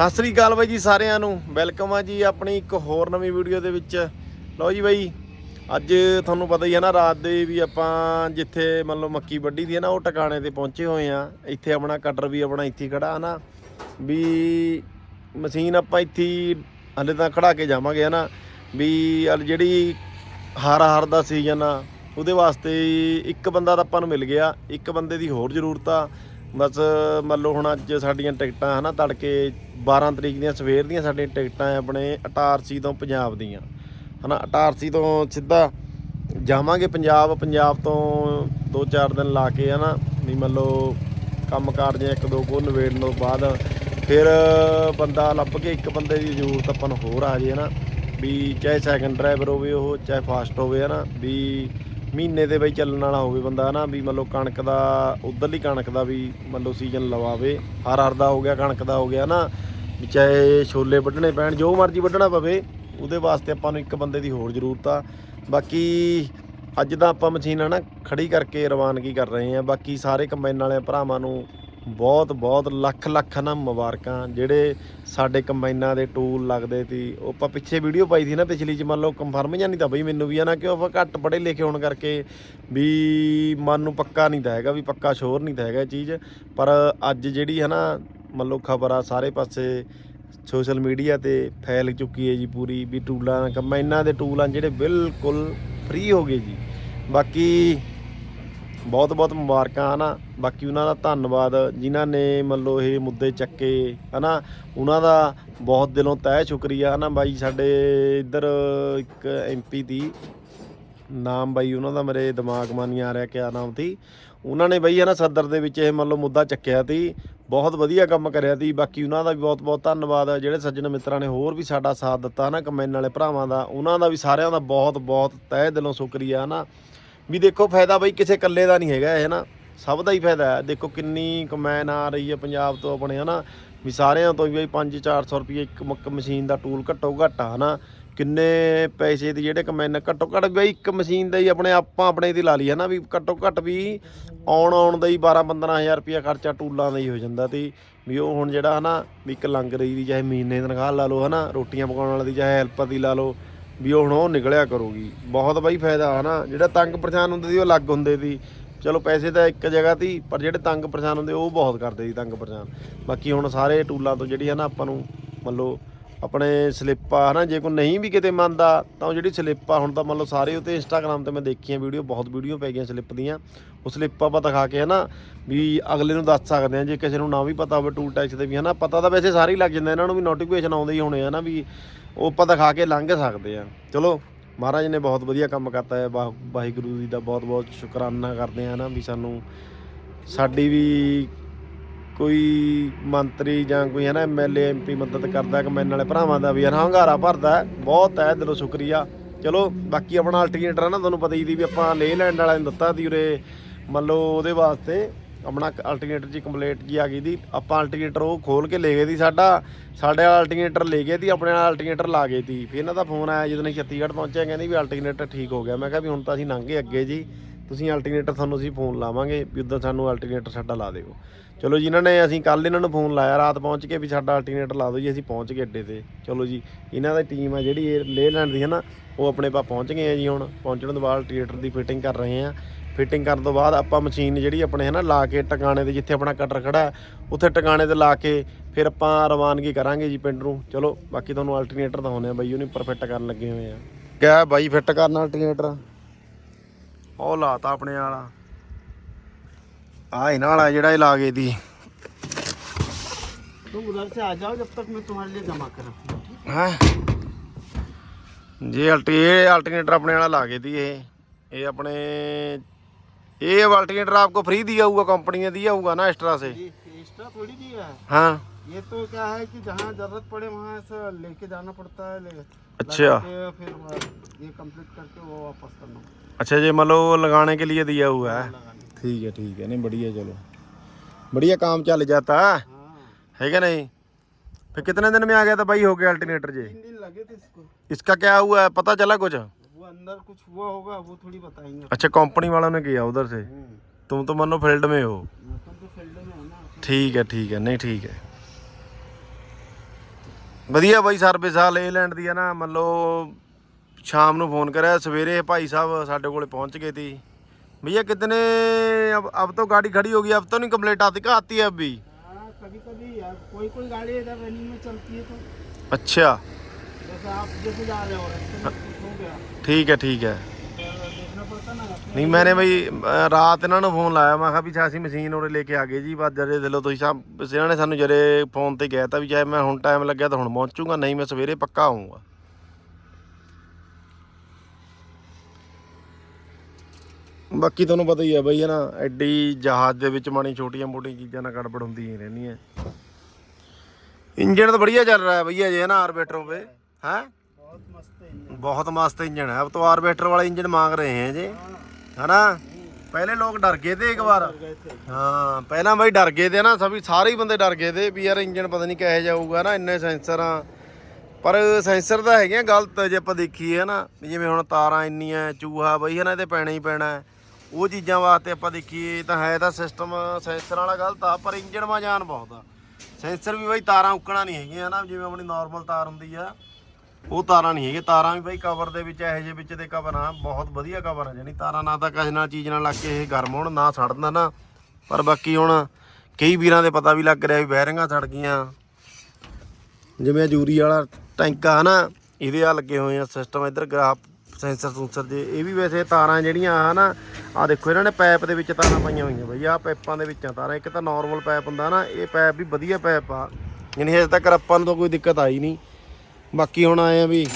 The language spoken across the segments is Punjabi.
ਸਤਿ ਸ੍ਰੀ ਅਕਾਲ ਬਾਈ ਜੀ ਸਾਰਿਆਂ ਨੂੰ। ਵੈਲਕਮ ਆ ਜੀ ਆਪਣੀ ਇੱਕ ਹੋਰ ਨਵੀਂ ਵੀਡੀਓ ਦੇ ਵਿੱਚ। ਲਓ ਜੀ ਬਾਈ, ਅੱਜ ਤੁਹਾਨੂੰ ਪਤਾ ਹੀ ਹੈ ਨਾ, ਰਾਤ ਦੇ ਵੀ ਆਪਾਂ ਜਿੱਥੇ ਮੰਨ ਲਓ ਮੱਕੀ ਵੱਢੀ ਦੀ ਹੈ ਨਾ, ਉਹ ਟਿਕਾਣੇ ਤੇ ਪਹੁੰਚੇ ਹੋਏ ਆ। ਇੱਥੇ ਆਪਣਾ ਕਟਰ ਵੀ ਆਪਣਾ ਇੱਥੇ ਹੀ ਹੈ ਨਾ, ਵੀ ਮਸ਼ੀਨ ਆਪਾਂ ਇੱਥੇ ਹੀ ਹਲੇ ਤਾਂ ਖੜਾ ਕੇ ਜਾਵਾਂਗੇ ਹੈ ਨਾ ਵੀ ਹਲ ਜਿਹੜੀ ਹਾਰ ਹਾਰ ਦਾ ਸੀਜ਼ਨ ਆ, ਉਹਦੇ ਵਾਸਤੇ ਇੱਕ ਬੰਦਾ ਤਾਂ ਆਪਾਂ ਨੂੰ ਮਿਲ ਗਿਆ, ਇੱਕ ਬੰਦੇ ਦੀ ਹੋਰ ਜ਼ਰੂਰਤ ਆ। ਬਸ ਮੰਨ ਲਓ ਹੁਣ ਅੱਜ ਸਾਡੀਆਂ ਟਿਕਟਾਂ ਹਨਾ ਤੜਕੇ 12 ਤਰੀਕ ਦੀਆਂ, ਸਵੇਰ ਦੀਆਂ ਸਾਡੀਆਂ ਟਿਕਟਾਂ ਆ ਆਪਣੇ ਅਟਾਰਸੀ ਤੋਂ ਪੰਜਾਬ ਦੀਆਂ। ਹਨਾ ਅਟਾਰਸੀ ਤੋਂ ਸਿੱਧਾ ਜਾਵਾਂਗੇ ਪੰਜਾਬ ਪੰਜਾਬ ਤੋਂ 2-4 ਦਿਨ ਲਾ ਕੇ ਹਨਾ ਵੀ ਮੰਨ ਲਓ ਕੰਮ ਕਾਰ ਜੇ ਇੱਕ ਦੋ ਕੋ ਨਵੇੜਨ ਤੋਂ ਬਾਅਦ ਫਿਰ ਬੰਦਾ ਲੱਭ ਕੇ ਇੱਕ ਬੰਦੇ ਦੀ ਜ਼ਰੂਰਤ ਆਪਾਂ ਨੂੰ ਹੋਰ ਆ ਜੇ ਹਨਾ ਵੀ ਚਾਹੇ ਸੈਕੰਡ ਡਰਾਈਵਰ ਹੋਵੇ ਉਹ, ਚਾਹੇ ਫਾਸਟ ਹੋਵੇ ਹਨਾ ਵੀ ਮਹੀਨੇ ਦੇ ਬਈ ਚੱਲਣ ਵਾਲਾ ਹੋਵੇ ਬੰਦਾ ਹਨਾ, ਵੀ ਮੰਨ ਲਓ ਕਣਕ ਦਾ, ਉਧਰਲੀ ਕਣਕ ਦਾ ਵੀ ਮੰਨ ਲਓ ਸੀਜ਼ਨ ਲਵਾਵੇ, ਹਰ ਹਰ ਦਾ ਹੋ ਗਿਆ, ਕਣਕ ਦਾ ਹੋ ਗਿਆ ਨਾ ਵੀ ਚਾਹੇ ਛੋਲੇ ਵੱਢਣੇ ਪੈਣ, ਜੋ ਮਰਜ਼ੀ ਵੱਢਣਾ ਪਵੇ, ਉਹਦੇ ਵਾਸਤੇ ਆਪਾਂ ਨੂੰ ਇੱਕ ਬੰਦੇ ਦੀ ਹੋਰ ਜ਼ਰੂਰਤ ਆ। ਬਾਕੀ ਅੱਜ ਦਾ ਆਪਾਂ ਮਸ਼ੀਨ ਨਾ ਖੜੀ ਕਰਕੇ ਰਵਾਨਗੀ ਕਰ ਰਹੇ ਆ ਬਾਕੀ ਸਾਰੇ ਕੰਬਾਈਨ ਵਾਲਿਆਂ ਭਰਾਵਾਂ ਨੂੰ ਬਹੁਤ ਬਹੁਤ ਲੱਖ ਲੱਖ ਨਾ ਮੁਬਾਰਕਾਂ ਜਿਹੜੇ ਸਾਡੇ ਕੰਬਾਈਨਾਂ ਦੇ ਟੂਲ ਲੱਗਦੇ ਸੀ। ਉਹ ਆਪਾਂ ਪਿੱਛੇ ਵੀਡੀਓ ਪਾਈ ਸੀ ਨਾ ਪਿਛਲੀ ਚ, ਮੰਨ ਲਓ ਕੰਫਰਮ ਜਾਂ ਨਹੀਂ ਤਾਂ ਬਈ ਮੈਨੂੰ ਵੀ ਆ ਨਾ ਕਿ ਉਹ ਘੱਟ ਪੜ੍ਹੇ ਲਿਖੇ ਹੋਣ ਕਰਕੇ ਵੀ ਮਨ ਨੂੰ ਪੱਕਾ ਨਹੀਂ ਤਾਂ ਹੈਗਾ, ਵੀ ਪੱਕਾ ਸ਼ੋਰ ਨਹੀਂ ਤਾਂ ਹੈਗਾ ਇਹ ਚੀਜ਼। ਪਰ ਅੱਜ ਜਿਹੜੀ ਹੈ ਨਾ, ਮੰਨ ਲਓ ਖਬਰ ਆ ਸਾਰੇ ਪਾਸੇ ਸੋਸ਼ਲ ਮੀਡੀਆ ਤੇ ਫੈਲ ਚੁੱਕੀ ਹੈ ਜੀ ਪੂਰੀ, ਵੀ ਟੂਲਾਂ ਕੰਬਾਈਨਾਂ ਦੇ ਟੂਲ ਆ ਜਿਹੜੇ ਬਿਲਕੁਲ ਫ੍ਰੀ ਹੋ ਗਏ ਜੀ। ਬਾਕੀ ਬਹੁਤ ਬਹੁਤ ਮੁਬਾਰਕਾਂ, ਹਨਾ। ਬਾਕੀ ਉਹਨਾਂ ਦਾ ਧੰਨਵਾਦ, ਜਿਨ੍ਹਾਂ ਨੇ ਮੰਨ ਲਓ ਇਹ ਮੁੱਦੇ ਚੱਕੇ, ਹਨਾ। ਉਹਨਾਂ ਦਾ ਬਹੁਤ ਦਿਲੋਂ ਤਹਿ ਸ਼ੁਕਰੀਆ, ਹਨਾ। ਬਾਈ ਸਾਡੇ ਇੱਧਰ ਇੱਕ ਐਮਪੀ ਦੀ ਨਾਮ ਬਾਈ, ਉਹਨਾਂ ਦਾ ਮੇਰੇ ਦਿਮਾਗ ਮਾ ਨਹੀਂ ਆ ਰਿਹਾ ਕਿਆ ਨਾਮ ਸੀ। ਉਹਨਾਂ ਨੇ ਬਈ, ਹਨਾ, ਸਦਰ ਦੇ ਵਿੱਚ ਇਹ ਮੰਨ ਲਓ ਮੁੱਦਾ ਚੱਕਿਆ ਸੀ। ਬਹੁਤ ਵਧੀਆ ਕੰਮ ਕਰਿਆ ਸੀ। ਬਾਕੀ ਉਹਨਾਂ ਦਾ ਵੀ ਬਹੁਤ ਬਹੁਤ ਧੰਨਵਾਦ, ਜਿਹੜੇ ਸੱਜਣ ਮਿੱਤਰਾਂ ਨੇ ਹੋਰ ਵੀ ਸਾਡਾ ਸਾਥ ਦਿੱਤਾ, ਹਨਾ, ਕਮੈਨ ਵਾਲੇ ਭਰਾਵਾਂ ਦਾ, ਉਹਨਾਂ ਦਾ ਵੀ ਸਾਰਿਆਂ ਦਾ ਬਹੁਤ ਬਹੁਤ ਤਹਿ ਦਿਲੋਂ ਸ਼ੁਕਰੀਆ, ਹਨਾ। ਵੀ ਦੇਖੋ ਫਾਇਦਾ ਬਈ ਕਿਸੇ ਇਕੱਲੇ ਦਾ ਨਹੀਂ ਹੈਗਾ ਇਹ ਨਾ ਸਭ ਦਾ ਹੀ ਫਾਇਦਾ ਹੈ। ਦੇਖੋ ਕਿੰਨੀ ਕਮੈਨ ਆ ਰਹੀ ਹੈ ਪੰਜਾਬ ਤੋਂ ਆਪਣੇ, ਹਨਾ? ਵੀ ਸਾਰਿਆਂ ਤੋਂ ਵੀ ਬਈ 5-400 ਰੁਪਏ ਇੱਕ ਮੱਕ ਮਸ਼ੀਨ ਦਾ ਟੂਲ ਘੱਟੋ ਘੱਟ ਆ, ਹਨਾ? ਕਿੰਨੇ ਪੈਸੇ ਦੀ ਜਿਹੜੇ ਕਮੈਨ ਘੱਟੋ ਘੱਟ ਵੀ ਇੱਕ ਮਸ਼ੀਨ ਦਾ ਹੀ ਆਪਣੇ ਆਪਾਂ ਆਪਣੇ ਦੀ ਲਾ ਲਈ, ਹਨਾ? ਵੀ ਘੱਟੋ ਘੱਟ ਵੀ ਆਉਣ ਆਉਣ ਦਾ ਹੀ 12-15000 ਰੁਪਏ ਖਰਚਾ ਟੂਲਾਂ ਦਾ ਹੀ ਹੋ ਜਾਂਦਾ ਤੇ ਵੀ ਉਹ ਹੁਣ ਜਿਹੜਾ, ਹਨਾ? ਵੀ ਇੱਕ ਲੰਗ ਰਹੀ ਦੀ ਚਾਹੇ ਮਹੀਨੇ ਦੀ ਤਨਖਾਹ ਲਾ ਲਓ, ਹਨਾ? ਰੋਟੀਆਂ ਪਕਾਉਣ ਵਾਲੇ ਦੀ, ਚਾਹੇ ਹੈਲਪਰ ਦੀ ਲਾ ਲਓ। ਵੀ ਉਹ ਹੁਣ ਉਹ ਨਿਕਲਿਆ ਕਰੂਗੀ। ਬਹੁਤ ਬਾਈ ਫਾਇਦਾ, ਹਨਾ? ਜਿਹੜਾ ਤੰਗ ਪਰੇਸ਼ਾਨ ਹੁੰਦੇ ਸੀ, ਉਹ ਅਲੱਗ ਹੁੰਦੇ ਸੀ। ਚਲੋ, ਪੈਸੇ ਤਾਂ ਇੱਕ ਜਗ੍ਹਾ ਤੀ ਪਰ ਜਿਹੜੇ ਤੰਗ ਪਰੇਸ਼ਾਨ ਹੁੰਦੇ, ਉਹ ਬਹੁਤ ਕਰਦੇ ਸੀ ਤੰਗ ਪਰੇਸ਼ਾਨ। ਬਾਕੀ ਹੁਣ ਸਾਰੇ ਟੂਲਾਂ ਤੋਂ ਜਿਹੜੀ ਹੈ ਨਾ ਆਪਾਂ ਨੂੰ ਮੰਨ ਲਓ ਆਪਣੇ ਸਲਿੱਪਾਂ, ਹਨਾ, ਜੇ ਕੋਈ ਨਹੀਂ ਵੀ ਕਿਤੇ ਮੰਨਦਾ, ਤਾਂ ਉਹ ਜਿਹੜੀ ਸਲਿੱਪਾਂ ਹੁਣ ਤਾਂ ਮੰਨ ਲਓ ਸਾਰੇ ਉਤੇ ਇੰਸਟਾਗ੍ਰam ਤੇ ਮੈਂ ਦੇਖੀਆਂ ਵੀਡੀਓ, ਬਹੁਤ ਵੀਡੀਓ ਪੈ ਗਈਆਂ ਸਲਿੱਪ ਦੀਆਂ। ਉਹ ਸਲਿੱਪ ਆਪਾਂ ਦਿਖਾ ਕੇ, ਹਨਾ, ਵੀ ਅਗਲੇ ਨੂੰ ਦੱਸ ਸਕਦੇ ਆ ਜੇ ਕਿਸੇ ਨੂੰ ਨਾ ਵੀ ਪਤਾ ਹੋਵੇ ਟੂਲ ਟੈਕਸ ਦੇ ਵੀ, ਹਨਾ, ਪਤਾ ਤਾਂ ਵੈਸੇ ਸਾਰੇ ਹੀ ਲੱਗ ਜਾਂਦਾ, ਇਹਨਾਂ ਨੂੰ ਵੀ ਨੋਟੀਫਿਕੇਸ਼ਨ ਆਉਂਦੇ ਹੀ ਹੋਣੇ ਆ ਨਾ ਵੀ ਉਹ ਆਪਾਂ ਦਿਖਾ ਕੇ ਲੰਘ ਸਕਦੇ ਆ ਚਲੋ, ਮਹਾਰਾਜ ਨੇ ਬਹੁਤ ਵਧੀਆ ਕੰਮ ਕਰਤਾ ਹੈ ਵਾਹ- ਵਾਹਿਗੁਰੂ ਜੀ ਦਾ ਬਹੁਤ ਬਹੁਤ ਸ਼ੁਕਰਾਨਾ ਕਰਦੇ ਆ ਨਾ ਵੀ ਸਾਨੂੰ ਸਾਡੀ ਵੀ ਕੋਈ ਮੰਤਰੀ ਜਾਂ ਕੋਈ ਹੈ ਨਾ ਐਮਐਲਏ ਐਮਪੀ ਮਦਦ ਕਰਦਾ ਕਮੈਨ ਵਾਲੇ ਭਰਾਵਾਂ ਦਾ ਵੀ ਯਾਰ ਹੰਗਾਰਾ ਭਰਦਾ ਬਹੁਤ ਹੈ, ਦਿਲੋਂ ਸ਼ੁਕਰੀਆ। ਚਲੋ, ਬਾਕੀ ਆਪਣਾ ਅਲਟੀਨੇਟਰ ਹੈ ਨਾ, ਤੁਹਾਨੂੰ ਪਤਾ ਹੀ ਦੀ ਵੀ ਆਪਾਂ ਲੇ ਲੈਂਡ ਵਾਲਿਆਂ ਨੂੰ ਦਿੱਤਾ ਦੀ ਉਰੇ, ਮੰਨ ਲਓ ਉਹਦੇ ਵਾਸਤੇ, ਆਪਣਾ ਅਲਟੀਨੇਟਰ ਜੀ ਕੰਪਲੀਟ ਜੀ ਆ ਗਈ ਦੀ, ਆਪਾਂ ਅਲਟੀਨੇਟਰ ਉਹ ਖੋਲ ਕੇ ਲੈ ਗਏ ਦੀ ਸਾਡਾ, ਸਾਡੇ ਵਾਲਾ ਅਲਟੀਨੇਟਰ ਲੈ ਗਏ ਦੀ, ਆਪਣੇ ਵਾਲਾ ਅਲਟੀਨੇਟਰ ਲਾ ਗਏ ਦੀ। ਫਿਰ ਇਹਨਾਂ ਦਾ ਫੋਨ ਆਇਆ ਜਦੋਂ ਅਸੀਂ ਛੱਤੀਸਗੜ੍ਹ ਪਹੁੰਚੇ ਕਹਿੰਦੇ ਵੀ ਅਲਟੀਨੇਟਰ ਠੀਕ ਹੋ ਗਿਆ। ਮੈਂ ਕਿਹਾ ਵੀ ਹੁਣ ਤਾਂ ਅਸੀਂ ਲੰਘੇ ਅੱਗੇ ਜੀ, ਤੁਸੀਂ ਅਲਟੀਨੇਟਰ ਤੁਹਾਨੂੰ ਅਸੀਂ ਫੋਨ ਲਾਵਾਂਗੇ, ਵੀ ਉਦੋਂ ਸਾਨੂੰ ਅਲਟੀਨੇਟਰ ਸਾਡਾ ਲਾ ਦਿਓ। ਚਲੋ ਜੀ, ਇਹਨਾਂ ਨੇ ਅਸੀਂ ਕੱਲ ਇਹਨਾਂ ਨੂੰ ਫੋਨ ਲਾਇਆ, ਰਾਤ ਪਹੁੰਚ ਕੇ ਵੀ ਸਾਡਾ ਅਲਟੀਨੇਟਰ ਲਾ ਦਿਓ ਜੀ, ਅਸੀਂ ਪਹੁੰਚ ਗਏ ਅੱਡੇ ਤੇ। ਚਲੋ ਜੀ, ਇਹਨਾਂ ਦੀ ਟੀਮ ਆ ਜਿਹੜੀ ਇਹ ਲੇ ਲੈਂਡ ਦੀ ਹੈ ਨਾ, ਉਹ ਆਪਣੇ ਪਾ ਪਹੁੰਚ ਗਏ ਆ ਜੀ ਹੁਣ। ਪਹੁੰਚਣ ਤੋਂ ਬਾਅਦ ਅਲਟੀਨੇਟਰ ਦੀ ਫਿਟਿੰਗ ਕਰ ਰਹੇ ਆ। ਫਿਟਿੰਗ ਕਰਨ ਤੋਂ ਬਾਅਦ ਆਪਾਂ ਮਸ਼ੀਨ ਜਿਹੜੀ ਆਪਣੇ ਹੈ ਨਾ, ਲਾ ਕੇ ਟਿਕਾਣੇ ਤੇ ਜਿੱਥੇ ਆਪਣਾ ਕਟਰ ਖੜਾ ਉੱਥੇ ਟਿਕਾਣੇ ਤੇ ਲਾ ਕੇ ਫਿਰ ਆਪਾਂ ਰਵਾਨਗੀ ਕਰਾਂਗੇ ਜੀ ਪਿੰਡ ਨੂੰ। ਚਲੋ, ਬਾਕੀ ਤੁਹਾਨੂੰ ਅਲਟਰਨੇਟਰ ਦਿਖਾਉਂਦੇ ਆ ਬਾਈ ਉਹਨੇ ਪਰਫੈਕਟ ਕਰਨ ਲੱਗੇ ਹੋਏ ਆ। ਕਿਆ ਬਾਈ ਫਿੱਟ ਕਰਨ ਅਲਟਰਨੇਟਰ ਉਹ ਲਾਤਾ ਆਪਣੇ ਵਾਲਾ। ਆ ਇਹਨਾਂ ਵਾਲਾ ਜਿਹੜਾ ਇਹ ਲਾ ਗਏ ਦੀ तुम उधर से आ जाओ जब तक मैं तुम्हारे लिए जमा कर रखूँ ਹੈ ਜੇ ਅਲਟੀ ਇਹ ਅਲਟਰਨੇਟਰ ਆਪਣੇ ਵਾਲਾ ਲਾ ਗਏ ਦੀ ਇਹ ਇਹ ਆਪਣੇ ਇਹ अल्टरनेटर आपको फ्री दिया हुआ कंपनी ने दिया होगा ना एक्स्ट्रा से ये एक्स्ट्रा थोड़ी दिया है हाँ ये तो क्या है कि जहाँ जरूरत पड़े वहाँ से लेके जाना पड़ता है ले अच्छा। लगा के फिर वह- ये कंप्लीट करके वो वापस करना अच्छा ये मतलब लगाने के लिए दिया हुआ है लगाने ठीक है ठीक है नहीं बढ़िया चलो बढ़िया काम चल जाता है हाँ है क्या नहीं फिर कितने दिन में आ गया था भाई हो गया अल्टरनेटर जी तीन दिन लगे थे इसको इसका क्या हुआ है पता चला कुछ वो अंदर कुछ हुआ होगा वो थोड़ी बताएंगे अच्छा कंपनी वालों ने किया उधर से हम्म, तुम तो मनो फील्ड में हो तुम तो फील्ड में हो ना ठीक है ठीक है नहीं ठीक है ਵਧੀਆ ਬਾਈ ਸਰਵਿਸ ਆ ਲੇਲੈਂਡ ਦੀ ਆ ਨਾ ਮੰਨ ਲਓ ਸ਼ਾਮ ਨੂੰ ਫੋਨ ਕਰਿਆ ਸਵੇਰੇ ਭਾਈ ਸਾਹਿਬ ਸਾਡੇ ਕੋਲੇ ਪਹੁੰਚ ਗਏ ਤੀ भैया कितने अब अब तो गाड़ी खड़ी होगी अब तो नहीं कंप्लेंट आती कहाँ आती है अभी हाँ कभी कभी यार कोई कोई गाड़ी इधर रनिंग में चलती है तो अच्छा जैसे आप जैसे जा रहे हो रास्ते में कुछ हो गया ठीक है ठीक है तो देखना पड़ता ना अपने ਨਹੀਂ ਮੈਨੇ ਬਈ ਅਹ ਰਾਤ ਇਹਨਾਂ ਨੂੰ ਫੋਨ ਲਾਇਆ ਮੈਂ ਕਿਹਾ ਵੀ ਅਸੀਂ ਮਸ਼ੀਨ ਉਰੇ ਲੈ ਕੇ ਆ ਗਏ ਜੀ ਬਸ ਜਰੇ ਦੇ ਲੋ ਤੁਸੀਂ ਸ਼ਾਮ ਇਹਨਾਂ ਨੇ ਸਾਨੂੰ ਜਰੇ ਫੋਨ ਤੇ ਕਹਿਤਾ ਵੀ ਚਾਹੇ ਮੈਂ ਹੁਣ ਟਾਈਮ ਲੱਗਿਆ ਤਾਂ ਹੁਣ ਪਹੁੰਚੂਗਾ ਨਹੀਂ ਮੈਂ ਸਵੇਰੇ ਪੱਕਾ ਆਉਂਗਾ ਬਾਕੀ ਤੁਹਾਨੂੰ ਪਤਾ ਹੀ ਆ ਬਈ ਹਨਾ ਐਡੀ ਜਹਾਜ਼ ਦੇ ਵਿੱਚ ਮਾਣੀ ਛੋਟੀਆਂ ਮੋਟੀਆਂ ਚੀਜ਼ਾਂ ਨਾਲ ਗੜਬੜ ਹੁੰਦੀ ਹੀ ਰਹਿੰਦੀ ਹੈ। ਇੰਜਣ ਤਾਂ ਬੜੀਆ ਚੱਲ ਰਿਹਾ ਬਈ ਜੇ ਨਾ ਆਰਬਿਟਰੋਂ ਪੇ ਹੈ? ਬਹੁਤ ਮਸਤ ਇੰਜਣ। ਬਹੁਤ ਮਸਤ ਇੰਜਣ ਹੈ। ਅਬ ਤੋਂ ਆਰਬਿਟਰ ਵਾਲਾ ਇੰਜਣ ਮੰਗ ਰਹੇ ਹੈ ਜੇ ਹਨਾ ਪਹਿਲੇ ਲੋਕ ਡਰ ਗਏ ਤੇ ਇੱਕ ਵਾਰ। ਹਾਂ ਪਹਿਲਾਂ ਬਈ ਡਰ ਗਏ ਤੇ ਨਾ ਸਭੀ ਸਾਰੇ ਬੰਦੇ ਡਰ ਗਏ ਤੇ ਵੀ ਯਾਰ ਇੰਜਣ ਪਤਾ ਨਹੀਂ ਕਿਹੋ ਜਾਊਗਾ ਨਾ ਇੰਨੇ ਸੈਂਸਰਾਂ ਪਰ ਸੈਂਸਰ ਤਾਂ ਹੈਗੇ ਗਲਤ ਜੇ ਆਪਾਂ ਦੇਖੀਏ ਨਾ ਜਿਵੇਂ ਹੁਣ ਤਾਰਾਂ ਇੰਨੀਆਂ ਚੂਹਾ ਬਈ ਹਨਾ ਤੇ ਪੈਣਾ ਹੀ ਪੈਣਾ ਉਹ ਚੀਜ਼ਾਂ ਵਾਸਤੇ ਆਪਾਂ ਦੇਖੀਏ ਤਾਂ ਹੈ ਤਾਂ ਸਿਸਟਮ ਸੈਂਸਰ ਵਾਲਾ ਗਲਤ ਆ, ਪਰ ਇੰਜਨ ਮਾ ਜਾਨ ਬਹੁਤ ਆ। ਸੈਂਸਰ ਵੀ ਬਈ ਤਾਰਾਂ ਉੱਕਣਾ ਨਹੀਂ ਹੈਗੀਆਂ ਨਾ ਜਿਵੇਂ ਆਪਣੀ ਨਾਰਮਲ ਤਾਰ ਹੁੰਦੀ ਆ, ਉਹ ਤਾਰਾਂ ਨਹੀਂ ਹੈਗੇ ਤਾਰਾਂ ਵੀ ਬਈ ਕਵਰ ਦੇ ਵਿੱਚ, ਇਹੋ ਜਿਹੇ ਵਿੱਚ ਦੇ ਕਵਰ ਆ, ਬਹੁਤ ਵਧੀਆ ਕਵਰ ਆ ਜਾਨੀ ਤਾਰਾਂ ਨਾ ਤਾਂ ਕਿਸੇ ਨਾਲ ਚੀਜ਼ ਨਾਲ ਲੱਗ ਕੇ ਇਹ ਗਰਮ ਹੋਣ, ਨਾ ਸੜਦਾ ਨਾ। ਪਰ ਬਾਕੀ ਹੁਣ ਕਈ ਵੀਰਾਂ ਦੇ ਪਤਾ ਵੀ ਲੱਗ ਰਿਹਾ ਵੀ ਬੈਰਿੰਗਾਂ ਸੜ ਗਈਆਂ। ਜਿਵੇਂ ਜੂਰੀ ਵਾਲਾ ਟੈਂਕ ਆ ਨਾ ਇਹਦੇ ਆ ਲੱਗੇ ਹੋਏ ਆ ਸਿਸਟਮ ਇੱਧਰ ਗ੍ਰਾਫ ਸੈਂਸਰ ਸੂਸਰ ਦੇ, ਇਹ ਵੀ ਵੈਸੇ ਤਾਰਾਂ ਜਿਹੜੀਆਂ ਆ ਨਾ ਆ ਦੇਖੋ ਇਹਨਾਂ ਨੇ ਪਾਈਪ ਦੇ ਵਿੱਚ ਤਾਰਾਂ ਪਾਈਆਂ ਹੋਈਆਂ ਬਈ ਆ ਪਾਈਪਾਂ ਦੇ ਵਿੱਚ ਤਾਰਾਂ, ਇੱਕ ਤਾਂ ਨਾਰਮਲ ਪਾਈਪ ਹੁੰਦਾ ਨਾ, ਇਹ ਪਾਈਪ ਵੀ ਵਧੀਆ ਪਾਈਪ ਆ, ਯਾਨੀ ਹਜੇ ਤੱਕ ਆਪਾਂ ਨੂੰ ਤਾਂ ਕੋਈ ਦਿੱਕਤ ਆਈ ਨਹੀਂ। ਬਾਕੀ ਹੁਣ ਆਏ ਆ ਵੀ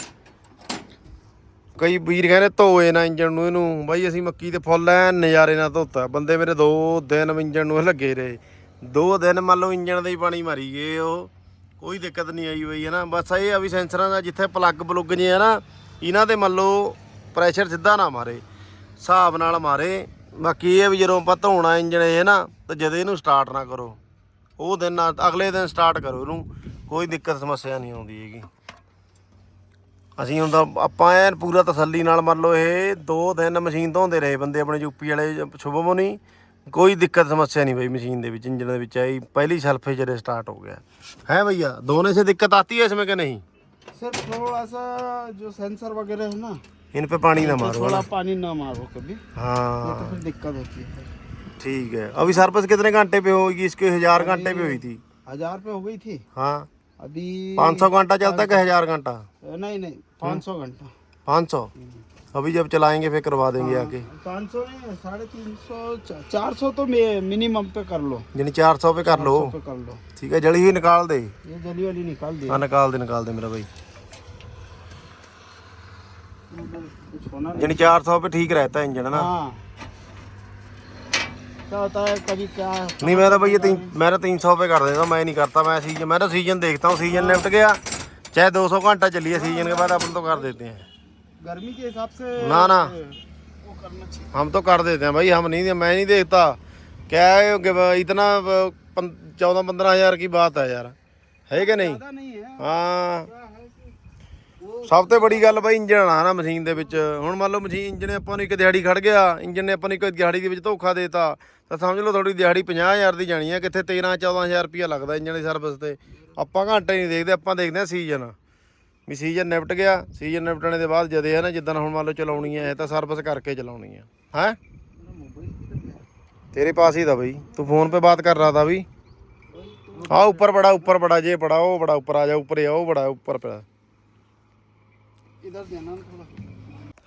ਕਈ ਵੀਰ ਕਹਿੰਦੇ ਧੋਏ ਨਾ ਇੰਜਣ ਨੂੰ ਇਹਨੂੰ, ਬਾਈ ਅਸੀਂ ਮੱਕੀ ਤੇ ਫੁੱਲ ਐ ਨਜ਼ਾਰੇ ਨਾਲ ਧੋਤਾ, ਬੰਦੇ ਮੇਰੇ ਦੋ ਦਿਨ ਇੰਜਣ ਨੂੰ ਇਹ ਲੱਗੇ ਰਹੇ। ਦੋ ਦਿਨ ਮੰਨ ਲਓ ਇੰਜਣ ਦੇ ਹੀ ਪਾਣੀ ਮਾਰੀ ਗਏ ਉਹ, ਕੋਈ ਦਿੱਕਤ ਨਹੀਂ ਆਈ ਹੋਈ ਹੈ ਨਾ, ਬਸ ਇਹ ਆ ਵੀ ਸੈਂਸਰਾਂ ਦਾ ਜਿੱਥੇ ਪਲੱਗ ਪਲੁੱਗ ਜੇ ਆ ਨਾ ਇਹਨਾਂ ਦੇ ਮੰਨ ਲਓ ਪ੍ਰੈਸ਼ਰ ਸਿੱਧਾ ਨਾ ਮਾਰੇ, ਹਿਸਾਬ ਨਾਲ ਮਾਰੇ। ਬਾਕੀ ਇਹ ਵੀ ਜਦੋਂ ਆਪਾਂ ਧੋਣਾ ਇੰਜਣ ਇਹ ਨਾ, ਤਾਂ ਜਦ ਇਹਨੂੰ ਸਟਾਰਟ ਨਾ ਕਰੋ। ਉਹ ਦਿਨ ਅਗਲੇ ਦਿਨ ਸਟਾਰਟ ਕਰੋ ਇਹਨੂੰ। ਕੋਈ ਦਿੱਕਤ ਸਮੱਸਿਆ ਨਹੀਂ ਆਉਂਦੀ ਹੈਗੀ। ਅਸੀਂ ਹੁਣ ਤਾਂ, ਆਪਾਂ ਐਨ ਪੂਰਾ ਤਸੱਲੀ ਨਾਲ ਮੰਨ ਲਓ ਇਹ ਦੋ ਦਿਨ ਮਸ਼ੀਨ ਧੋਂਦੇ ਰਹੇ ਬੰਦੇ ਆਪਣੇ ਯੂਪੀ ਵਾਲੇ ਸ਼ੁਭਮ ਨਹੀਂ ਕੋਈ ਦਿੱਕਤ ਸਮੱਸਿਆ ਨਹੀਂ ਬਈ ਮਸ਼ੀਨ ਦੇ ਵਿੱਚ, ਇੰਜਣ ਦੇ ਵਿੱਚ। ਆਈ ਪਹਿਲੀ ਸਲਫੇ ਜਿਹੜੇ ਸਟਾਰਟ ਹੋ ਗਿਆ। ਹੈ ਭਈਆ, ਦੋਨੇ ਸੇ ਦਿੱਕਤ ਆਤੀ ਹੈ ਇਸ ਇਸਮੇ ਕਿ ਨਹੀਂ? सर थोड़ा सा जो सेंसर वगैरह है ना इन पे पानी ना तो मारो थोड़ा है ना? पानी ना मारो कभी नहीं तो हाँ फिर दिक्कत होती है ठीक है अभी सर्विस कितने घंटे पे होगी इसके हजार घंटे पे हुई थी हजार पे हो गई थी हाँ अभी पाँच सौ घंटा चलता है कि हजार घंटा नहीं नहीं पाँच सौ घंटा पाँच सौ अभी जब चलाएंगे फिर करवा देंगे आके पाँच सौ नहीं साढ़े तीन सौ चार सौ तो मिनिमम पे कर लो यानी चार सौ पे कर लो पे कर लो ठीक है जली हुई निकाल दे ये जली वाली निकाल दिया हाँ निकाल दे निकाल दे मेरा भाई कुछ होना नहीं यानी चार सौ पे ठीक रहता है इंजन ना हाँ क्या होता है कभी क्या नहीं मैं तो भैया तीन मैं तो तीन सौ पे कर देता हूँ मैं नहीं करता मैं सीजन मैं तो सीजन देखता हूँ सीजन निपट गया चाहे दो सौ घंटा चलिए सीजन के बाद अपन तो कर देते हैं गर्मी के हिसाब से ना, ना। वो करना चाहिए हम तो कर देते हैं भाई हम नहीं मैं नहीं देखता क्या है कि ब- इतना चौदह पंद्रह हजार की बात है यार है कि नहीं ज्यादा नहीं है हाँ क्या है कि वो ਸਭ ਤੋਂ ਬੜੀ ਗੱਲ ਬਾਈ ਇੰਜਣ ਆ ਨਾ ਮਸ਼ੀਨ ਦੇ ਵਿੱਚ ਹੁਣ ਮੰਨ ਲਓ ਮਸ਼ੀਨ ਇੰਜਨ ਨੇ ਆਪਾਂ ਨੂੰ ਇੱਕ ਦਿਹਾੜੀ ਖੜ ਗਿਆ ਇੰਜਨ ਨੇ ਆਪਾਂ ਨੂੰ ਇੱਕ ਦਿਹਾੜੀ ਦੇ ਵਿੱਚ ਧੋਖਾ ਦੇਤਾ ਤਾਂ ਸਮਝ ਲਓ ਤੁਹਾਡੀ ਦਿਹਾੜੀ 50000 ਦੀ ਜਾਣੀ ਹੈ ਕਿੱਥੇ 13 14000 ਰੁਪਇਆ ਲੱਗਦਾ ਇੰਜਨ ਦੀ ਸਰਵਿਸ ਤੇ ਆਪਾਂ ਘੰਟੇ ਨਹੀਂ ਦੇਖਦੇ ਆਪਾਂ ਦੇਖਦੇ ਆ ਸੀਜ਼ਨ ਵੀ ਸੀਜ਼ਨ ਨਿਪਟ ਗਿਆ ਸੀਜ਼ਨ ਨਿਪਟਣੇ ਦੇ ਬਾਅਦ ਜਦੇ ਹੈ ਜਿੱਦਾਂ ਹੁਣ ਮੰਨ ਲਓ ਚਲਾਉਣੀ ਹੈ ਤਾਂ ਸਰਵਿਸ ਕਰਕੇ ਚਲਾਉਣੀ ਹੈ। ਹੈ? ਤੇਰੇ ਪਾਸ ਹੀ ਦਾ ਬਈ। ਤੂੰ ਫੋਨ 'ਤੇ ਬਾਤ ਕਰ ਰਹਾ ਤਾ ਵੀ। ਆ ਉੱਪਰ ਬੜਾ ਉੱਪਰ ਬੜਾ ਜੇ ਬੜਾ ਉਹ ਬੜਾ ਉੱਪਰ ਆ ਜਾ ਉੱਪਰ ਆ ਉਹ ਬੜਾ ਉੱਪਰ ਪਿਆ।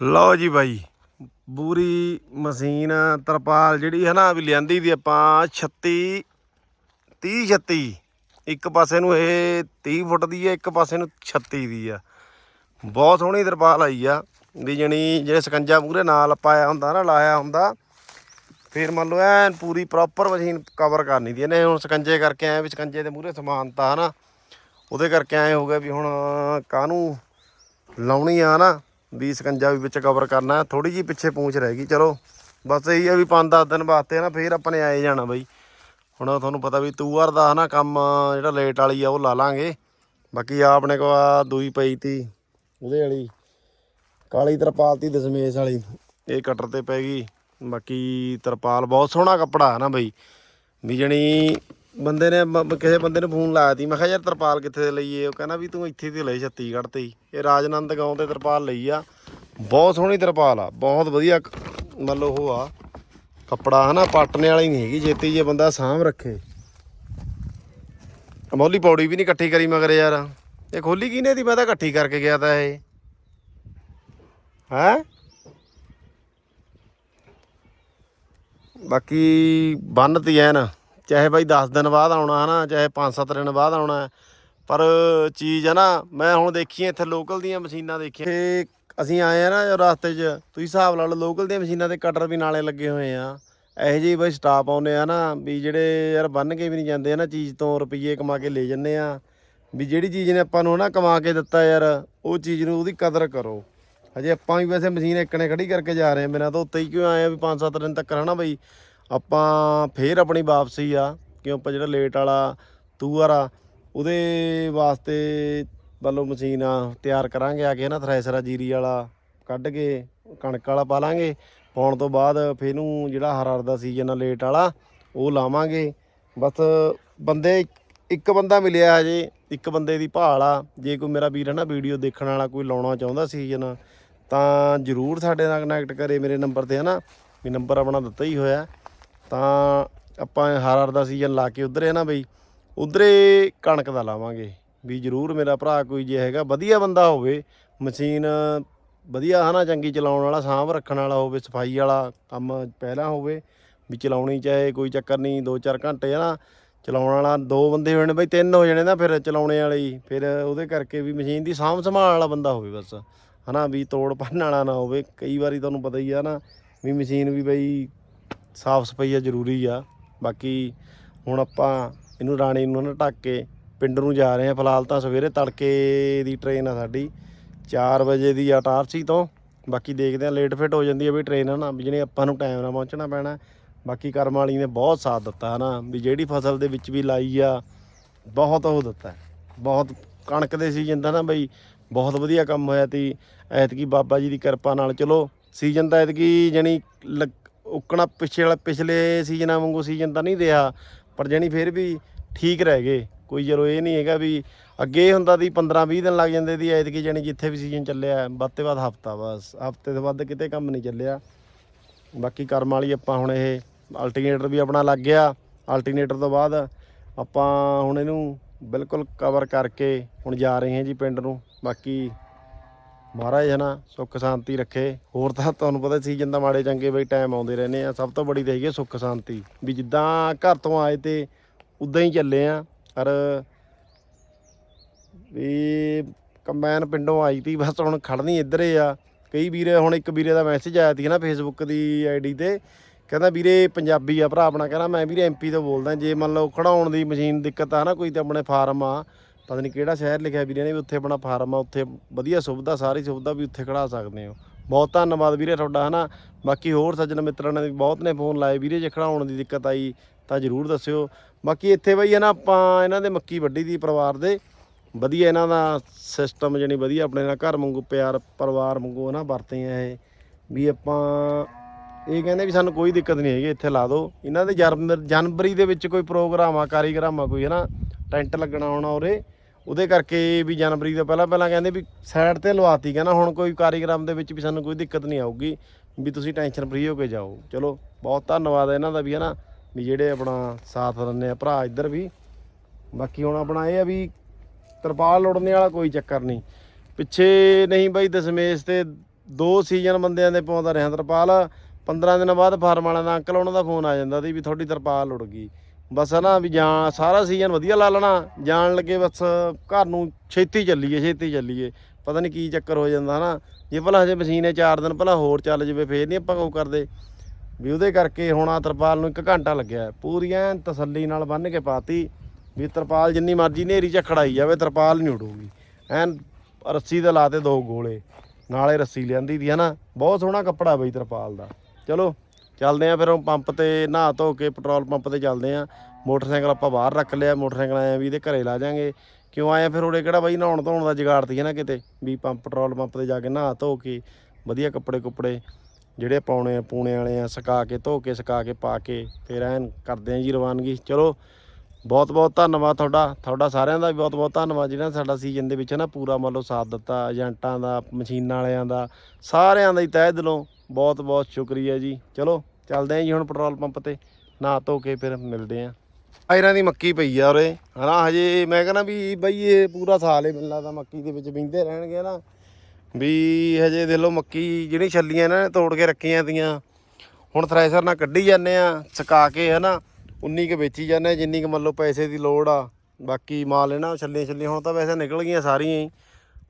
ਲਓ ਜੀ ਬਾਈ ਬੂਰੀ ਮਸ਼ੀਨ ਤਰਪਾਲ ਜਿਹੜੀ ਹੈ ਨਾ ਵੀ ਲਿਆਂਦੀ ਦੀ ਆਪਾਂ 36 30 36 ਇੱਕ ਪਾਸੇ ਨੂੰ ਇਹ 30 ਫੁੱਟ ਦੀ ਹੈ, ਇੱਕ ਪਾਸੇ ਨੂੰ 36 ਦੀ ਆ। ਬਹੁਤ ਸੋਹਣੀ ਤਰਪਾਲ ਆਈ ਆ, ਵੀ ਜਣੀ ਜਿਹੜੇ ਸਕੰਜਾ ਮੂਰੇ ਨਾਲ ਪਾਇਆ ਹੁੰਦਾ ਨਾ, ਲਾਇਆ ਹੁੰਦਾ, ਫਿਰ ਮੰਨ ਲਓ ਐਨ ਪੂਰੀ ਪ੍ਰੋਪਰ ਮਸ਼ੀਨ ਕਵਰ ਕਰਨੀ ਦੀ। ਇਹਨੇ ਹੁਣ ਸਕੰਜੇ ਕਰਕੇ ਆਏ ਵੀ ਸਕੰਜੇ ਦੇ ਮੂਰੇ ਸਮਾਨਤਾ ਹਨਾ, ਉਹਦੇ ਕਰਕੇ ਆਏ ਹੋ ਗਿਆ ਵੀ ਹੁਣ ਕਾਹਨੂੰ ਲਾਉਣੀ ਆ ਨਾ, ਵੀ ਸਕੰਜਾ ਵੀ ਵਿੱਚ ਕਵਰ ਕਰਨਾ ਥੋੜੀ ਜੀ ਪਿੱਛੇ ਪੂੰਛ ਰਹਿ ਗਈ। ਚਲੋ, ਬਸ ਇਹੀ ਆ ਵੀ 5-10 ਦਿਨ ਵਾਸਤੇ ਨਾ, ਫੇਰ ਆਪਣੇ ਆਏ ਜਾਣਾ ਬਈ। ਹੁਣ ਤੁਹਾਨੂੰ ਪਤਾ ਵੀ ਤੂਅਰ ਦਾ ਹਨਾ ਕੰਮ ਜਿਹੜਾ ਲੇਟ ਵਾਲੀ ਆ ਉਹ ਲਾ ਲਾਂਗੇ। ਬਾਕੀ ਆ ਆਪਣੇ ਕੋਲ ਆ ਦੂਈ ਪਈ ਤੀ, ਉਹਦੇ ਵਾਲੀ, ਕਾਲੀ ਤਰਪਾਲ ਤੀ ਦਸ਼ਮੇਸ਼ ਵਾਲੀ, ਇਹ ਕਟਰ ਤੇ ਪੈ ਗਈ। ਬਾਕੀ ਤਰਪਾਲ ਬਹੁਤ ਸੋਹਣਾ ਕੱਪੜਾ ਹੈ ਨਾ ਬਈ। ਵੀ ਜਣੀ ਬੰਦੇ ਨੇ ਕਿਸੇ ਬੰਦੇ ਨੇ ਫੋਨ ਲਾਇਆ ਤੀ, ਮੈਂ ਕਿਹਾ ਯਾਰ ਤਰਪਾਲ ਕਿੱਥੇ ਲਈਏ? ਉਹ ਕਹਿੰਦਾ ਵੀ ਤੂੰ ਇੱਥੇ ਤੇ ਲਈ ਛੱਤੀਗੜ੍ਹ ਤੇ ਹੀ। ਇਹ ਰਾਜਨੰਦ ਗਾਉਂ ਤੇ ਤਰਪਾਲ ਲਈ ਆ। ਬਹੁਤ ਸੋਹਣੀ ਤਰਪਾਲ ਆ, ਬਹੁਤ ਵਧੀਆ ਕ- ਮੰਨ ਲਓ ਉਹ ਆ। ਕੱਪੜਾ ਹਨਾ ਪਾਟਣੇ ਵਾਲੀ ਨਹੀਂ ਹੈਗੀ, ਜੇਤੀ ਜੇ ਬੰਦਾ ਸਾਂਭ ਰੱਖੇ। ਅਮੋਲੀ ਪੌੜੀ ਵੀ ਨਹੀਂ ਇਕੱਠੀ ਕਰੀ ਮਗਰ ਯਾਰ। ਇਹ ਖੋਲੀ ਕਿਨੇ ਦੀ? ਮੈਂ ਤਾਂ ਇਕੱਠੀ ਕਰਕੇ ਗਿਆ ਤਾਂ ਇਹ। ਹੈ? ਬਾਕੀ ਬੰਨਤੀ ਐ ਨਾ ਚਾਹੇ ਬਾਈ 10 ਦਿਨ ਬਾਅਦ ਆਉਣਾ ਹਨਾ, ਚਾਹੇ 5-7 ਦਿਨ ਬਾਅਦ ਆਉਣਾ। ਪਰ ਚੀਜ਼ ਹੈ ਨਾ, ਮੈਂ ਹੁਣ ਦੇਖੀ ਇੱਥੇ ਲੋਕਲ ਦੀਆਂ ਮਸ਼ੀਨਾਂ ਦੇਖੀਆਂ। ਤੇ ਅਸੀਂ ਆਏ ਆ ਨਾ ਰਸਤੇ 'ਚ, ਤੁਸੀਂ ਹਿਸਾਬ ਲਾ ਲਓ ਲੋਕਲ ਦੀਆਂ ਮਸ਼ੀਨਾਂ ਤੇ ਕਟਰ ਵੀ ਨਾਲੇ ਲੱਗੇ ਹੋਏ ਆ। ਇਹੋ ਜਿਹੀ ਬਈ ਸਟਾਪ ਆਉਂਦੇ ਆ ਨਾ ਵੀ ਜਿਹੜੇ ਯਾਰ ਬੰਨ ਕੇ ਵੀ ਨਹੀਂ ਜਾਂਦੇ ਆ ਨਾ ਚੀਜ਼ ਤੋਂ, ਰੁਪਈਏ ਕਮਾ ਕੇ ਲੈ ਜੰਨੇ ਆ। ਵੀ ਜਿਹੜੀ ਚੀਜ਼ ਨੇ ਆਪਾਂ ਨੂੰ ਨਾ ਕਮਾ ਕੇ ਦਿੱਤਾ ਯਾਰ, ਉਹ ਚੀਜ਼ ਨੂੰ ਉਹਦੀ ਕਦਰ ਕਰੋ। ਹਜੇ ਆਪਾਂ ਵੀ ਵੈਸੇ ਮਸ਼ੀਨ ਇੱਕਣੇ ਖੜੀ ਕਰਕੇ ਜਾ ਰਹੇ ਆ ਬਿਨਾਂ ਤਾਂ ਉੱਤੇ ਹੀ ਕਿਉਂ ਆਏ ਆ ਵੀ 5-7 ਦਿਨ ਤੱਕ ਹਨਾ ਬਈ। ਆਪਾਂ ਫੇਰ ਆਪਣੀ ਵਾਪਸੀ ਆ, ਕਿਉਂ ਆਪਾਂ ਜਿਹੜਾ ਲੇਟ ਵਾਲਾ ਤੂਅਰ ਆ ਉਹਦੇ ਵਾਸਤੇ ਵੱਲੋਂ ਮਸ਼ੀਨ ਆ, ਤਿਆਰ ਕਰਾਂਗੇ ਆ ਕੇ ਨਾ, ਥ੍ਰੈਸ਼ਰ ਆ ਜੀਰੀ ਵਾਲਾ ਕੱਢ ਕੇ, ਕਣਕ ਵਾਲਾ ਪਾ ਲਾਂਗੇ। ਪਾਉਣ ਤੋਂ ਬਾਅਦ ਫੇਰ ਨੂੰ ਜਿਹੜਾ ਹਰ ਹਰ ਦਾ ਸੀਜ਼ਨ ਆ ਲੇਟ ਵਾਲਾ, ਉਹ ਲਾਵਾਂਗੇ। ਬਸ ਬੰਦੇ, ਇੱਕ ਬੰਦਾ ਮਿਲਿਆ ਹਜੇ, ਇੱਕ ਬੰਦੇ ਦੀ ਭਾਲ ਆ। ਜੇ ਕੋਈ ਮੇਰਾ ਵੀਰ ਹੈ ਨਾ, ਵੀਡੀਓ ਦੇਖਣ ਵਾਲਾ ਕੋਈ ਲਾਉਣਾ ਚਾਹੁੰਦਾ ਸੀਜ਼ਨ ਤਾਂ ਜਰੂਰ ਸਾਡੇ ਨਾਲ ਕਨੈਕਟ ਕਰੇ। ਮੇਰੇ ਨੰਬਰ ਤੇ ਹੈ ਨਾ, ਵੀ ਨੰਬਰ ਆਪਣਾ ਦਿੱਤਾ ਹੀ ਹੋਇਆ। ਤਾਂ ਆਪਾਂ ਹਰ ਹਰ ਦਾ ਸੀਜ਼ਨ ਲਾ ਕੇ ਉਧਰ ਹੈ ਨਾ ਬਈ, ਉਧਰੇ ਕਣਕ ਦਾ ਲਾਵਾਂਗੇ। ਵੀ ਜਰੂਰ ਮੇਰਾ ਭਰਾ ਕੋਈ ਜੇ ਹੈਗਾ ਵਧੀਆ ਬੰਦਾ ਹੋਵੇ, ਮਸ਼ੀਨ ਵਧੀਆ ਹਨਾ, ਚੰਗੀ ਚਲਾਉਣ ਵਾਲਾ, ਸਾਂਭ ਰੱਖਣ ਵਾਲਾ ਹੋਵੇ, ਸਫ਼ਾਈ ਵਾਲਾ ਕੰਮ ਪਹਿਲਾਂ ਹੋਵੇ, ਵੀ ਚਲਾਉਣੀ ਚਾਹੇ ਕੋਈ ਚੱਕਰ ਨਹੀਂ 2-4 ਘੰਟੇ ਹੈ ਨਾ ਚਲਾਉਣ ਵਾਲਾ ਦੋ ਬੰਦੇ ਹੋਣੇ ਬਈ, ਤਿੰਨ ਹੋ ਜਾਣੇ ਨਾ ਫਿਰ ਚਲਾਉਣੇ ਵਾਲੇ ਹੀ, ਫਿਰ ਉਹਦੇ ਕਰਕੇ ਵੀ ਮਸ਼ੀਨ ਦੀ ਸਾਂਭ ਸੰਭਾਲ ਵਾਲਾ ਬੰਦਾ ਹੋਵੇ ਬਸ, ਹਨਾ, ਵੀ ਤੋੜ ਭੰਨ ਵਾਲਾ ਨਾ ਹੋਵੇ, ਕਈ ਵਾਰੀ ਤੁਹਾਨੂੰ ਪਤਾ ਹੀ ਆ ਨਾ, ਵੀ ਮਸ਼ੀਨ ਵੀ ਬਈ ਸਾਫ਼ ਸਫ਼ਾਈ ਆ, ਜ਼ਰੂਰੀ ਆ, ਬਾਕੀ ਹੁਣ ਆਪਾਂ ਇਹਨੂੰ ਰਾਣੀ ਨੂੰ ਨਾ ਢੱਕ ਕੇ ਪਿੰਡ ਨੂੰ ਜਾ ਰਹੇ ਆ ਫਿਲਹਾਲ ਤਾਂ ਸਵੇਰੇ ਤੜਕੇ ਦੀ ਟ੍ਰੇਨ ਆ ਸਾਡੀ 4 ਵਜੇ ਦੀ ਆ ਟਾਰਸੀ ਤੋਂ। ਬਾਕੀ ਦੇਖਦੇ ਆ ਲੇਟ ਫਿਟ ਹੋ ਜਾਂਦੀ ਆ ਵੀ ਟ੍ਰੇਨ ਹਨਾ, ਵੀ ਜਿਹੜੇ ਆਪਾਂ ਨੂੰ ਟਾਈਮ ਨਾਲ ਪਹੁੰਚਣਾ ਪੈਣਾ। ਬਾਕੀ ਕਰਮ ਵਾਲੀ ਨੇ ਬਹੁਤ ਸਾਥ ਦਿੱਤਾ ਹਨਾ, ਵੀ ਜਿਹੜੀ ਫਸਲ ਦੇ ਵਿੱਚ ਵੀ ਲਾਈ ਆ, ਬਹੁਤ ਉਹ ਦਿੱਤਾ। ਬਹੁਤ ਕਣਕ ਦੇ ਸੀਜ਼ਨ ਦਾ ਨਾ ਬਈ, ਬਹੁਤ ਵਧੀਆ ਕੰਮ ਹੋਇਆ ਤੀ ਐਤਕੀ ਬਾਬਾ ਜੀ ਦੀ ਕਿਰਪਾ ਨਾਲ, ਚਲੋ ਸੀਜ਼ਨ ਤਾਂ ਐਤਕੀ ਜਣੀ ਉੱਕਣਾ ਪਿਛਲੇ ਵਾਲਾ ਪਿਛਲੇ ਸੀਜ਼ਨਾਂ ਵਾਂਗੂ ਸੀਜ਼ਨ ਤਾਂ ਨਹੀਂ ਰਿਹਾ, ਪਰ ਜਣੀ ਫਿਰ ਵੀ ਠੀਕ ਰਹਿ ਗਏ। ਕੋਈ ਚਲੋ ਇਹ ਨਹੀਂ ਹੈਗਾ ਵੀ ਅੱਗੇ ਇਹ ਹੁੰਦਾ ਦੀ 15 20 ਦਿਨ ਲੱਗ ਜਾਂਦੇ ਦੀ ਐਤਕੀ ਜਣੀ ਜਿੱਥੇ ਵੀ ਸੀਜ਼ਨ ਚੱਲਿਆ, ਵੱਧ ਤੇ ਵੱਧ ਹਫਤਾ ਬਸ, ਹਫ਼ਤੇ ਤੋਂ ਵੱਧ ਕਿਤੇ ਕੰਮ ਨਹੀਂ ਚੱਲਿਆ। ਬਾਕੀ ਕਰਮ ਵਾਲੀ ਆਪਾਂ ਹੁਣ ਇਹ ਅਲਟਰਨੇਟਰ ਵੀ ਆਪਣਾ ਲੱਗ ਗਿਆ। ਅਲਟਰਨੇਟਰ ਤੋਂ ਬਾਅਦ ਆਪਾਂ ਹੁਣ ਇਹਨੂੰ ਬਿਲਕੁਲ ਕਵਰ ਕਰਕੇ ਹੁਣ ਜਾ ਰਹੇ ਹਾਂ ਜੀ ਪਿੰਡ ਨੂੰ। ਬਾਕੀ ਮਹਾਰਾਜ ਹੈ ਨਾ ਸੁੱਖ ਸ਼ਾਂਤੀ ਰੱਖੇ। ਹੋਰ ਤਾਂ ਤੁਹਾਨੂੰ ਪਤਾ ਸੀਜ਼ਨ ਦਾ ਮਾੜੇ ਚੰਗੇ ਬਈ ਟਾਈਮ ਆਉਂਦੇ ਰਹਿੰਦੇ ਆ। ਸਭ ਤੋਂ ਬੜੀ ਤਾਂ ਹੈਗੀ ਆ ਸੁੱਖ ਸ਼ਾਂਤੀ। ਵੀ ਜਿੱਦਾਂ ਘਰ ਤੋਂ ਆਏ ਤੇ ਉਦਾਂ ਹੀ ਚੱਲੇ ਆ। ਪਰ ਵੀ ਕੰਬਾਈਨ ਪਿੰਡੋਂ ਆਈ ਤੀ, ਬਸ ਹੁਣ ਖੜਨੀ ਇੱਧਰ ਹੀ ਆ। ਕਈ ਵੀਰੇ ਹੁਣ ਇੱਕ ਵੀਰੇ ਦਾ ਮੈਸੇਜ ਆਇਆ ਸੀ ਨਾ ਫੇਸਬੁੱਕ ਦੀ ਆਈਡੀ ਤੇ। ਕਹਿੰਦਾ, ਵੀਰੇ, ਪੰਜਾਬੀ ਆ ਭਰਾ ਆਪਣਾ। ਕਹਿੰਦਾ, ਮੈਂ ਵੀਰੇ ਐਮਪੀ ਤੋਂ ਬੋਲਦਾ। ਜੇ ਮੰਨ ਲਓ ਖੜਾਉਣ ਦੀ ਮਸ਼ੀਨ ਦਿੱਕਤ ਆ ਨਾ, ਕੋਈ ਤੇ ਆਪਣੇ ਫਾਰਮ ਆ। ਪਤਾ ਨਹੀਂ ਕਿਹੜਾ ਸ਼ਹਿਰ ਲਿਖਿਆ ਵੀਰੇ ਨੇ ਵੀ ਉੱਥੇ ਆਪਣਾ ਫਾਰਮ ਆ, ਉੱਥੇ ਵਧੀਆ ਸੁਵਿਧਾ, ਸਾਰੀ ਸੁਵਿਧਾ ਵੀ ਉੱਥੇ ਖੜਾ ਸਕਦੇ ਹੋ। ਬਹੁਤ ਧੰਨਵਾਦ ਵੀਰੇ ਤੁਹਾਡਾ, ਹਨਾ? ਬਾਕੀ ਹੋਰ ਸੱਜਣ ਮਿੱਤਰਾਂ ਨੇ ਵੀ ਬਹੁਤ ਨੇ ਫੋਨ ਲਾਏ। ਵੀਰੇ, ਜੇ ਖੜਾਉਣ ਦੀ ਦਿੱਕਤ ਆਈ ਤਾਂ ਜਰੂਰ ਦੱਸਿਓ। ਬਾਕੀ ਇੱਥੇ ਬਈ ਹੈ ਨਾ ਆਪਾਂ ਇਹਨਾਂ ਦੇ ਮੱਕੀ ਵੱਢੀ ਦੀ ਪਰਿਵਾਰ ਦੇ। ਵਧੀਆ ਇਹਨਾਂ ਦਾ ਸਿਸਟਮ ਜਾਨੀ ਵਧੀਆ ਆਪਣੇ ਨਾਲ ਘਰ ਵਾਂਗੂ ਪਿਆਰ ਪਰਿਵਾਰ ਵਾਂਗੂ ਨਾ ਵਰਤੇ ਆ ਇਹ। ਵੀ ਆਪਾਂ ਇਹ ਕਹਿੰਦੇ ਵੀ ਸਾਨੂੰ ਕੋਈ ਦਿੱਕਤ ਨਹੀਂ ਹੈਗੀ, ਇੱਥੇ ਲਾ ਦਿਓ। ਇਹਨਾਂ ਦੇ ਜਨਮ- ਜਨਵਰੀ ਦੇ ਵਿੱਚ ਕੋਈ ਪ੍ਰੋਗਰਾਮ ਆ, ਕਾਰੀਗਰਾਮ ਆ, ਕੋਈ ਹੈ ਨਾ, ਟੈਂਟ ਲੱਗਣਾ ਹੋਣਾ ਉਰੇ। ਉਹਦੇ ਕਰਕੇ ਵੀ ਜਨਵਰੀ ਤੋਂ ਪਹਿਲਾਂ ਪਹਿਲਾਂ ਕਹਿੰਦੇ ਵੀ ਸਾਈਡ ਤੇ ਲਵਾਤੀ ਕਹਿੰਦਾ, ਹੁਣ ਕੋਈ ਕਾਰੀਗਰਾਮ ਦੇ ਵਿੱਚ ਵੀ ਸਾਨੂੰ ਕੋਈ ਦਿੱਕਤ ਨਹੀਂ ਆਊਗੀ। ਵੀ ਤੁਸੀਂ ਟੈਨਸ਼ਨ ਫਰੀ ਹੋ ਕੇ ਜਾਓ। ਚਲੋ, ਬਹੁਤ ਧੰਨਵਾਦ ਇਹਨਾਂ ਦਾ ਵੀ ਹੈ ਨਾ। ਵੀ ਜਿਹੜੇ ਆਪਣਾ ਸਾਥ ਦਿੰਦੇ ਆ, ਭਰਾ ਇੱਧਰ ਵੀ। ਬਾਕੀ ਹੁਣ ਆਪਣਾ ਇਹ ਆ ਵੀ ਤਰਪਾਲ ਲੋੜਨੇ ਵਾਲਾ ਕੋਈ ਚੱਕਰ ਨਹੀਂ। ਪਿੱਛੇ ਨਹੀਂ ਬਾਈ ਦਸ਼ਮੇਸ਼ ਤੇ ਦੋ ਸੀਜ਼ਨ ਬੰਦਿਆਂ ਦੇ ਪਾਉਂਦਾ ਰਿਹਾ ਤਰਪਾਲ। 15 ਦਿਨਾਂ ਬਾਅਦ ਫਾਰਮ ਵਾਲਿਆਂ ਦਾ ਅੰਕਲ ਉਹਨਾਂ ਦਾ ਫੋਨ ਆ ਜਾਂਦਾ ਸੀ ਵੀ ਤੁਹਾਡੀ ਤਰਪਾਲ ਲੁੜ ਗਈ। ਬਸ ਨਾ ਵੀ ਜਾਂ ਸਾਰਾ ਸੀਜ਼ਨ ਵਧੀਆ ਲਾ ਲੈਣਾ, ਜਾਣ ਲੱਗੇ ਬਸ ਘਰ ਨੂੰ ਛੇਤੀ ਚੱਲੀਏ ਛੇਤੀ ਚੱਲੀਏ। ਪਤਾ ਨਹੀਂ ਕੀ ਚੱਕਰ ਹੋ ਜਾਂਦਾ ਨਾ। ਜੇ ਭਲਾ ਹਜੇ ਮਸ਼ੀਨ ਹੈ 4 ਦਿਨ ਭਲਾ ਹੋਰ ਚੱਲ ਜਵੇ, ਫੇਰ ਨਹੀਂ ਆਪਾਂ ਉਹ ਕਰਦੇ। ਵੀ ਉਹਦੇ ਕਰਕੇ ਹੁਣ ਆ ਤਰਪਾਲ ਨੂੰ 1 ਘੰਟਾ ਲੱਗਿਆ ਪੂਰੀ ਐਨ ਤਸੱਲੀ ਨਾਲ ਬੰਨ ਕੇ ਪਾਤੀ ਵੀ ਤਰਪਾਲ ਜਿੰਨੀ ਮਰਜ਼ੀ ਨੇਰੀ ਝਖੜਾਈ ਜਾਵੇ, ਤਰਪਾਲ ਨਹੀਂ ਉਡੂਗੀ। ਐਨ ਰੱਸੀ ਦੇ ਲਾਤੇ ਦੋ ਗੋਲੇ, ਨਾਲੇ ਰੱਸੀ ਲਿਆਂਦੀ ਦੀ ਹੈ ਨਾ ਬਹੁਤ ਸੋਹਣਾ ਕੱਪੜਾ ਬਈ ਤਰਪਾਲ ਦਾ। ਚਲੋ, ਚੱਲਦੇ ਆ ਫਿਰ ਉਹ ਪੰਪ ਤੇ ਨਹਾ ਧੋ ਕੇ ਪੈਟਰੋਲ ਪੰਪ ਤੇ ਚੱਲਦੇ ਆ ਮੋਟਰਸਾਈਕਲ ਆਪਾਂ ਬਾਹਰ ਰੱਖ ਲਿਆ, ਮੋਟਰਸਾਈਕਲ ਆਇਆ ਵੀ ਇਹਦੇ ਘਰੇ ਲਾ ਜਾਾਂਗੇ ਕਿਉਂ ਆਇਆ ਫਿਰ ਉਰੇ ਕਿਹੜਾ ਬਾਈ ਨਹਾਉਣ ਧੋਣ ਦਾ ਜੁਗਾੜ ਤੀ ਹੈ ਨਾ ਕਿਤੇ? ਵੀ ਪੰਪ, ਪੈਟਰੋਲ ਪੰਪ ਤੇ ਜਾ ਕੇ ਨਹਾ ਧੋ ਕੇ ਵਧੀਆ ਕੱਪੜੇ ਕੁੱਪੜੇ ਜਿਹੜੇ ਪਾਉਣੇ ਆ, ਪੂਣੇ ਵਾਲੇ ਆ, ਸੁਕਾ ਕੇ, ਧੋ ਕੇ, ਸੁਕਾ ਕੇ, ਪਾ ਕੇ, ਫਿਰ ਐਨ ਕਰਦੇ ਆ ਜੀ ਰਵਾਨਗੀ। ਚਲੋ, ਬਹੁਤ ਬਹੁਤ ਧੰਨਵਾਦ ਤੁਹਾਡਾ। ਤੁਹਾਡਾ ਸਾਰਿਆਂ ਦਾ ਵੀ ਬਹੁਤ ਬਹੁਤ ਧੰਨਵਾਦ। ਜਿਹਨਾਂ ਸਾਡਾ ਸੀਜ਼ਨ ਦੇ ਵਿੱਚ ਨਾ ਪੂਰਾ ਮੰਨ ਲਓ ਸਾਥ ਦਿੱਤਾ, ਏਜੰਟਾਂ ਦਾ, ਮਸ਼ੀਨਾਂ ਵਾਲਿਆਂ ਦਾ, ਸਾਰਿਆਂ ਦਾ ਹੀ ਤਹਿ ਦਿਲੋਂ ਬਹੁਤ ਬਹੁਤ ਸ਼ੁਕਰੀਆ ਜੀ। ਚਲੋ, ਚੱਲਦੇ ਆਂ ਜੀ ਹੁਣ ਪੈਟਰੋਲ ਪੰਪ ਤੇ। ਨਾ ਧੋ ਕੇ ਫਿਰ ਮਿਲਦੇ ਆਂ। ਆਇਰਾਂ ਦੀ ਮੱਕੀ ਪਈ ਆ ਉਰੇ। ਹਨਾ, ਹਜੇ ਮੈਂ ਕਹਿੰਦਾ ਵੀ ਬਈ ਇਹ ਪੂਰਾ ਸਾਲ ਹੀ ਮਿਲਣਾ ਤਾਂ ਮੱਕੀ ਦੇ ਵਿੱਚ ਬਿੰਦੇ ਰਹਿਣਗੇ ਨਾ। ਵੀ ਹਜੇ ਦੇਖ ਲਓ ਮੱਕੀ ਜਿਹੜੀ ਛੱਲੀਆਂ ਨਾ ਤੋੜ ਕੇ ਰੱਖੀਆਂ ਤੀਆਂ ਹੁਣ ਥਰੈਸਰ ਨਾਲ ਕੱਢੀ ਜਾਂਦੇ ਆ ਸੁਕਾ ਕੇ ਹਨਾ ਉਨੀ ਕੁ ਵੇਚੀ ਜਾਂਦੇ ਜਿੰਨੀ ਕੁ ਮੰਨ ਲਓ ਪੈਸੇ ਦੀ ਲੋੜ ਆ। ਬਾਕੀ ਮਾਲ ਇਹਨਾਂ ਛੱਲੀਆਂ ਛੱਲੀਆਂ ਹੁਣ ਤਾਂ ਵੈਸੇ ਨਿਕਲ ਗਈਆਂ ਸਾਰੀਆਂ ਹੀ।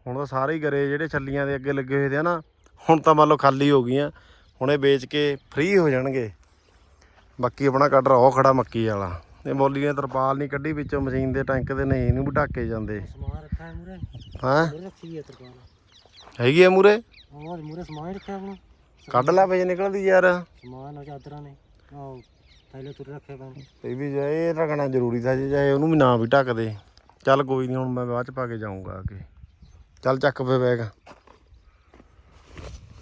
ਹੁਣ ਤਾਂ ਸਾਰੇ ਹੀ ਗਰੇ ਜਿਹੜੇ ਛੱਲੀਆਂ ਦੇ ਅੱਗੇ ਲੱਗੇ ਹੋਏ ਤੇ ਹਨਾ ਹੁਣ ਤਾਂ ਮੰਨ ਲਓ ਖਾਲੀ ਹੋ ਗਈਆਂ ਹੁਣ ਇਹ ਵੇਚ ਕੇ ਫ੍ਰੀ ਹੋ ਜਾਣਗੇ। ਬਾਕੀ ਆਪਣਾ ਕੱਢ ਰਹਾ ਉਹ ਖੜਾ ਮੱਕੀ ਵਾਲਾ। ਇਹ ਬੋਲੀ ਨੇ ਤਰਪਾਲ ਨਹੀਂ ਕੱਢੀ ਵਿੱਚੋਂ ਮਸ਼ੀਨ ਦੇ ਟੈਂਕ ਦੇ ਨਹੀਂ ਇਹਨੂੰ ਵੀ ਢੱਕੇ ਜਾਂਦੇ। ਸਮਾਨ ਹਾਂ? ਰੱਖੀ ਹੈ ਤਰਪਾਲ। ਹੈਗੀ ਆ ਮੂਰੇ? ਹਾਂ ਮੂਰੇ ਸਮਾਨ ਰੱਖਿਆ ਆਪਣਾ। ਕੱਢ ਲੈ ਵੇ ਨਿਕਲਦੀ ਯਾਰ। ਸਮਾਨ ਉਹ ਚਾਦਰਾਂ ਨੇ। ਆਹ ਥੈਲੇ ਤੁਰ ਰੱਖੇ ਪੈਣ ਇਹ ਵੀ ਜਾਏ ਰਗਣਾ ਜ਼ਰੂਰੀ ਥਾ ਜੇ ਜਾਏ ਉਹਨੂੰ ਵੀ ਨਾ ਵੀ ਢੱਕਦੇ ਚੱਲ ਕੋਈ ਨਹੀਂ ਹੁਣ ਮੈਂ ਬਾਅਦ ਚ ਪਾ ਕੇ ਜਾਊਂਗਾ ਆ ਚੱਲ ਚੱਕ ਫੇ ਬੈਗ।